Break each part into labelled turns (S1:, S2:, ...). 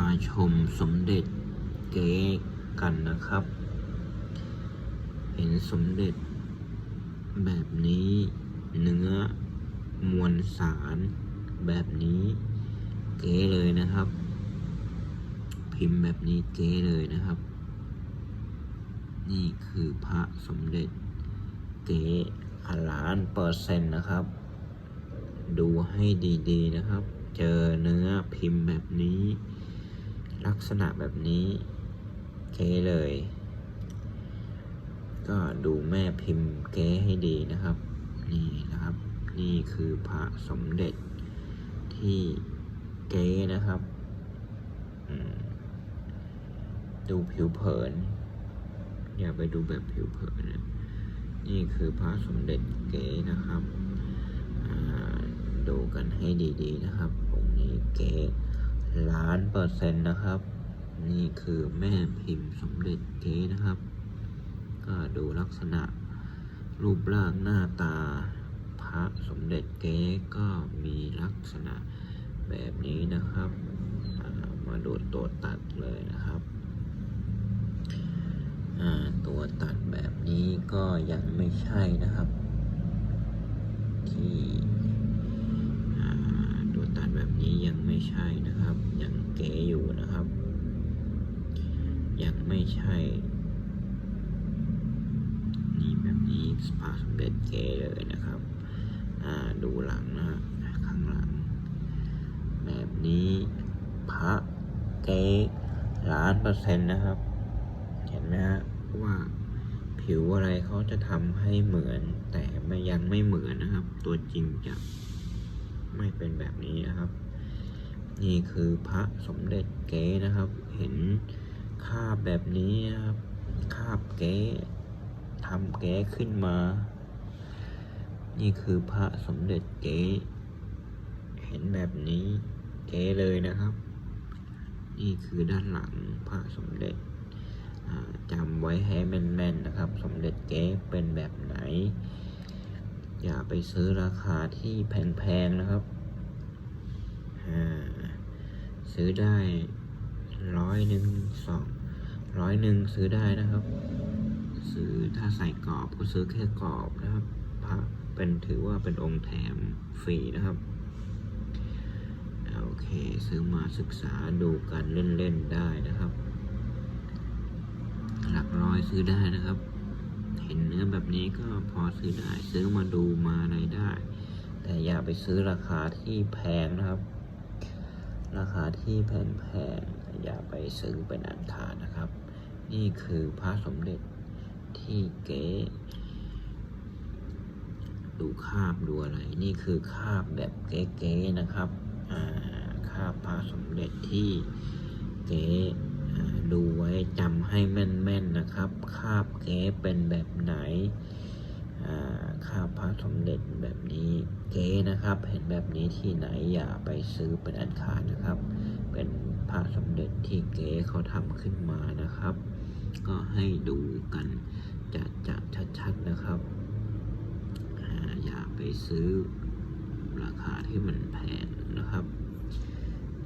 S1: มาชมสมเด็จเก๊กันนะครับ เห็นสมเด็จแบบนี้เนื้อมวลสารแบบนี้เก๋เลยนะครับ พิมพ์แบบนี้เก๋เลยนะครับ นี่คือพระสมเด็จเก๋ล้านเปอร์เซ็นต์นะครับ ดูให้ดีๆนะครับ เจอเนื้อพิมพ์แบบนี้ ลักษณะแบบนี้เก๋เลย ก็ดูแม่พิมพ์เก๋ให้ดีนะครับ นี่นะครับ นี่คือพระสมเด็จที่เก๋นะครับดูผิวเผิน อย่าไปดูแบบผิวเผินนะนี่คือพระสมเด็จเก๋นะครับ ดูกันให้ดีๆนะครับองค์นี้เก๋ ล้านเปอร์เซ็นต์นะครับ นี่คือแม่พิมพ์สมเด็จเก๋นะครับ ก็ดูลักษณะรูปร่างหน้าตา พระสมเด็จเก๊ก็มีลักษณะแบบนี้นะครับามาดูตัวตัดเลยนะครับตัวตัดแบบนี้ก็ยังไม่ใช่นะครับ ที่อ่าตัวตัดแบบนี้ยังไม่ใช่นะครับ ยังเก๋อยู่นะครับ ยังไม่ ใช่ นี่แบบนี้สปาสมเด็จเก๋เลยนะครับ อ่า ดูหลังนะข้างหลัง แบบนี้พระเกล้านเปอร์เซ็นต์นะครับ เห็นไหมฮะว่าผิวอะไรเขาจะทำให้เหมือน แต่ไม่ยังไม่เหมือนนะครับ ตัวจริงจะไม่เป็นแบบนี้นะครับ นี่คือพระสมเด็จเก๋นะครับ เห็น คาบแบบนี้ครับ คาบเก๋ทำเก๋ขึ้นมา นี่คือพระสมเด็จเก๋เห็นแบบนี้เก๋เลยนะครับ นี่คือด้านหลังพระสมเด็จอ่าจำไว้ให้แม่นๆนะครับ สมเด็จเก๋เป็นแบบไหน อย่าไปซื้อราคาที่แพงๆนะครับอ่าซื้อได้ ร้อยหนึ่งสองร้อยหนึ่งซื้อได้นะครับ ซื้อถ้าใส่กรอบก็ซื้อแค่กรอบนะครับพระเป็นถือว่าเป็นองค์แถมฟรีนะครับโอเคซื้อมาศึกษาดูกันเล่นๆได้นะครับ หลักร้อยซื้อได้นะครับ เห็นเนื้อแบบนี้ก็พอซื้อได้ซื้อมาดูมาอะไรได้ แต่อย่าไปซื้อราคาที่แพงนะครับ ราคาที่แพงๆอย่าไปซื้อเป็นอันขาดนะครับ นี่คือพระสมเด็จที่เก๋ดูคาบดูอะไร นี่คือคาบแบบเก๋ๆนะครับคาบพระสมเด็จที่เก๋ดูไว้จำให้แม่นๆนะครับ คาบเก๋เป็นแบบไหน คาพระสมเด็จแบบนี้เก๋นะครับ เห็นแบบนี้ที่ไหนอย่าไปซื้อเป็นอันขาดนะครับ เป็นพระสมเด็จที่เก๋เขาทำขึ้นมานะครับ ก็ให้ดูกันจะจะชัดๆนะครับอย่าไปซื้อราคาที่มันแพงนะครับ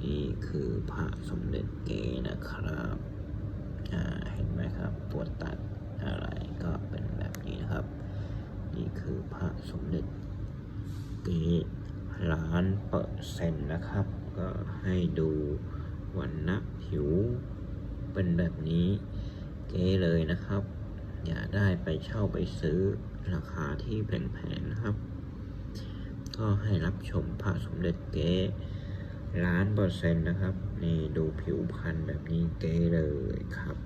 S1: นี่คือพระสมเด็จเก๋นะครับอ่าเห็นไหมครับ ตัวตัดอะไรก็เป็นแบบนี้นะครับ นี่คือพระ สมเด็จเก๋ล้านเปอร์เซ็นต์นะครับ ก็ให้ดูวันนะผิวเป็นแบบนี้เก๋เลยนะครับ อย่าได้ไปเช่าไปซื้อราคาที่แพงๆนะครับ ก็ให้รับชมพระสมเด็จเก๋ล้านเปอร์เซ็นต์นะครับ นี่ดูผิวพรรณแบบนี้เก๋เลยครับ